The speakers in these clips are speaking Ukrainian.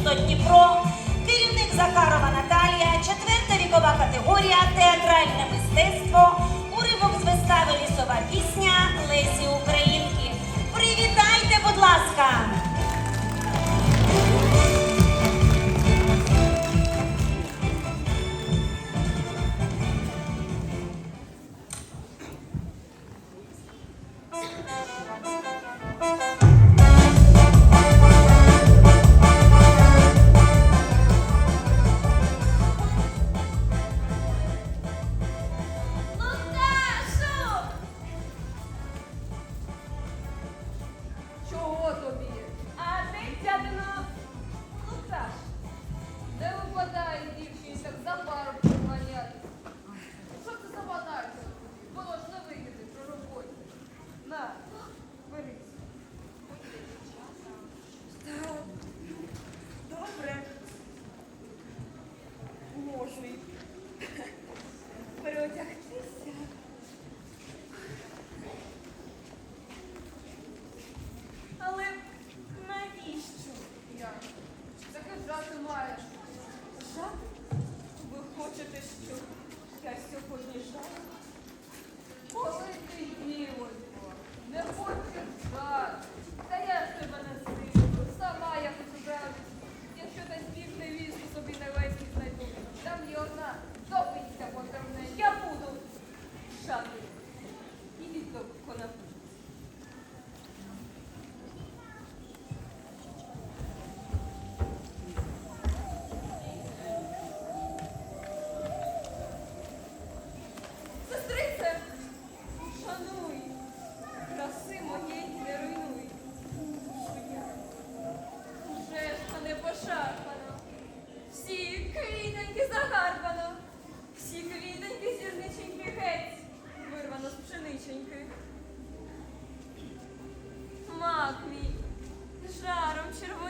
місто Дніпро, керівник Захарова Наталія, четверта вікова категорія, театральне мистецтво, уривок з вистави Лісова пісня Лесі Українки. Привітайте, будь ласка! бачити, що я сьогодні жала. Коли ти, діло, не потерпати.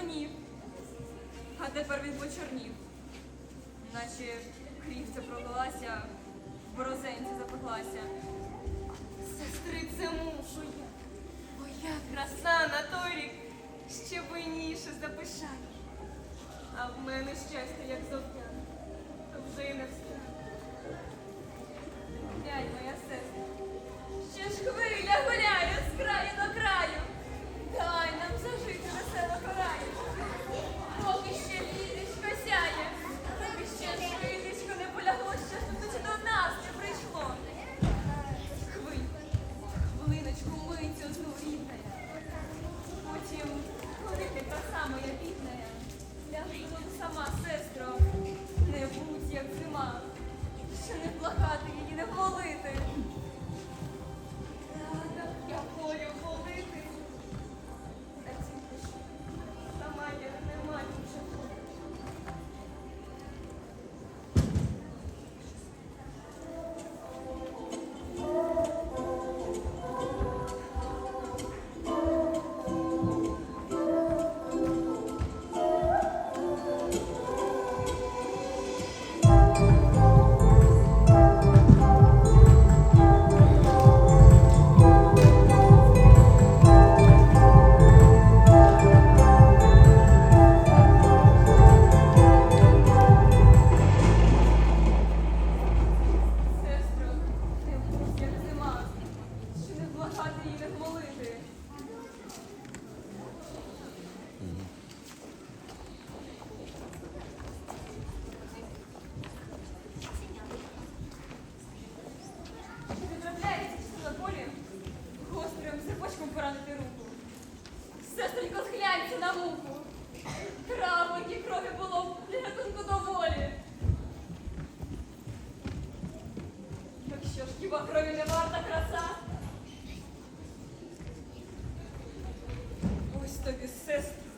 зеленів, а тепер він почорнів, наче крівця пролилася, в борозенці запеклася. Сестрице мушу я, моя краса на той рік ще винніше запишає. А в мене щастя, як зовняне, то вже й не встане. Глянь, моя сестра. Бо крові не варта краса. Ось тобі, сестра.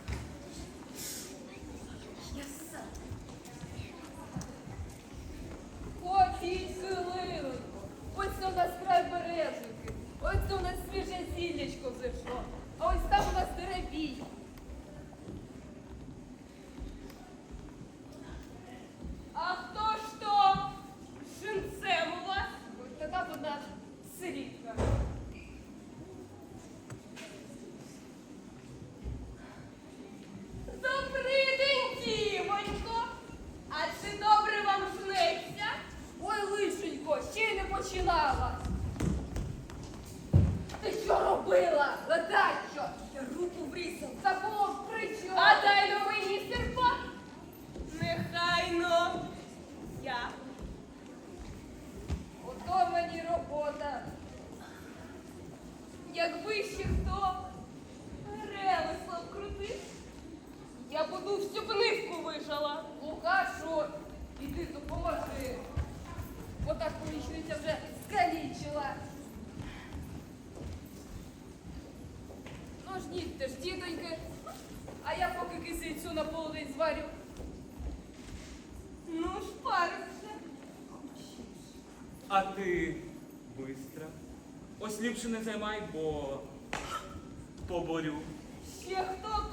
Якби ще хто релеслав крутив, я б одну всю книжку вижала. Лукашу, іди допоможи. Бо так помічниця вже скалічила. Ну ж їдьте ж, дідоньки, а я поки кисельцю на полудень зварю. Ну ж, парився. А ти быстро. Ось ліпше не займай, бо поборю. Ще хто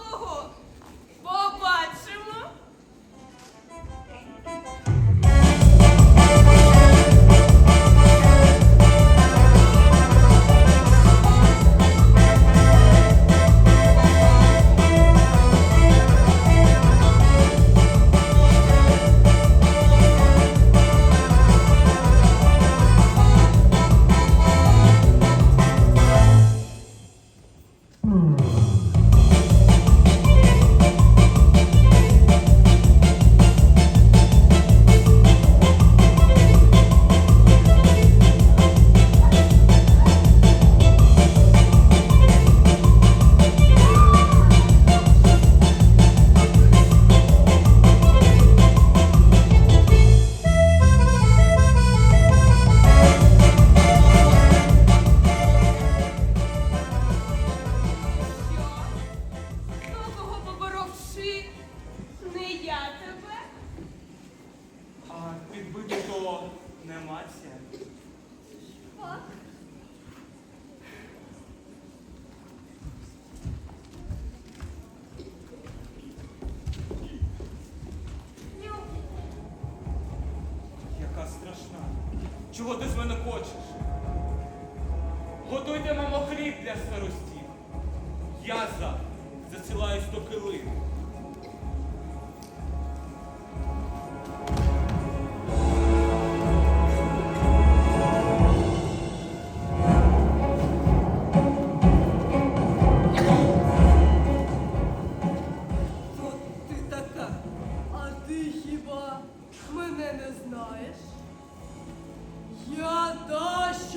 Чого ти з мене хочеш? Готуйте, мамо, хліб для старостів. Я за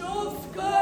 Chuva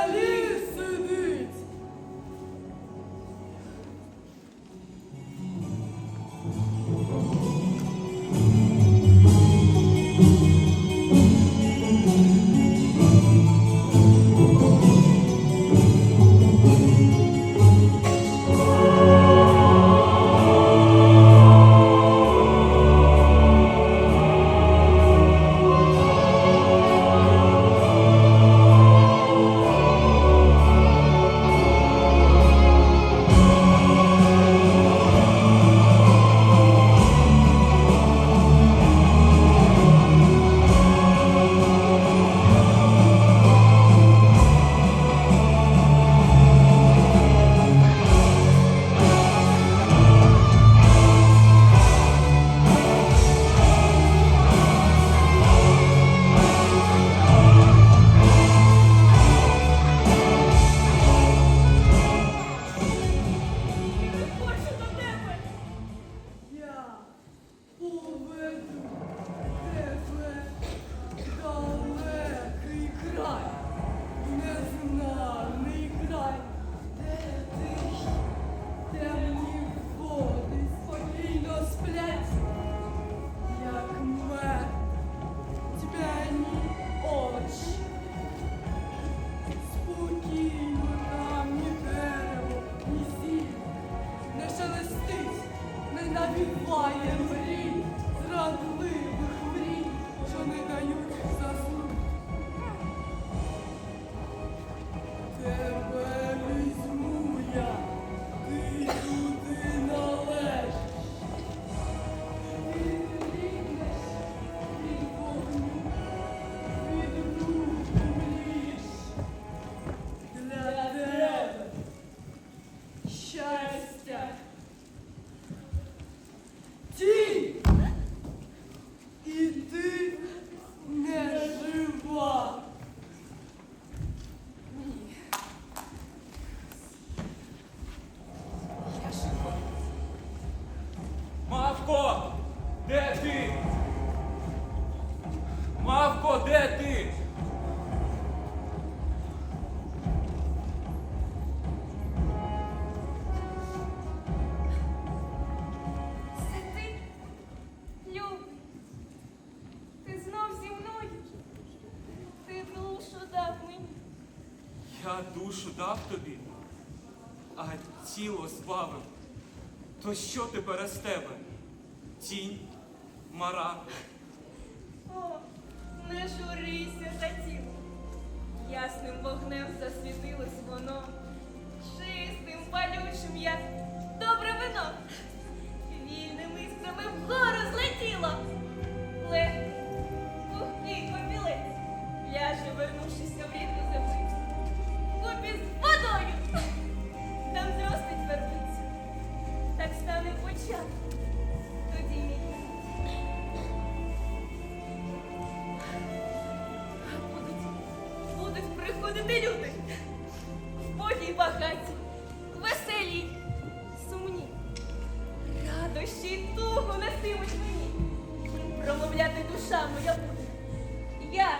душу дав тобі, а тіло збавив, то що тепер з тебе? Тінь, мара. О, не журися за тіло. Ясним вогнем засвітилось воно. Люди, люди, богі багаті, веселі, сумні, радощі й несимуть мені, промовляти душа моя буде. Я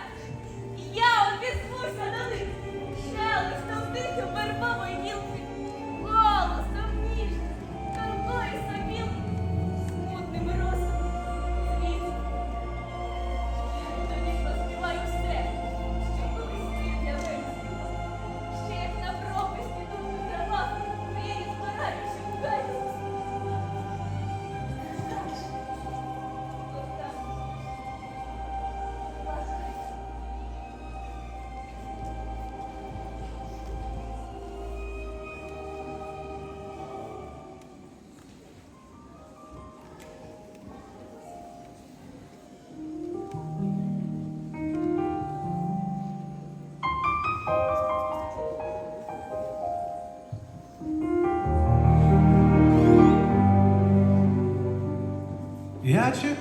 got you.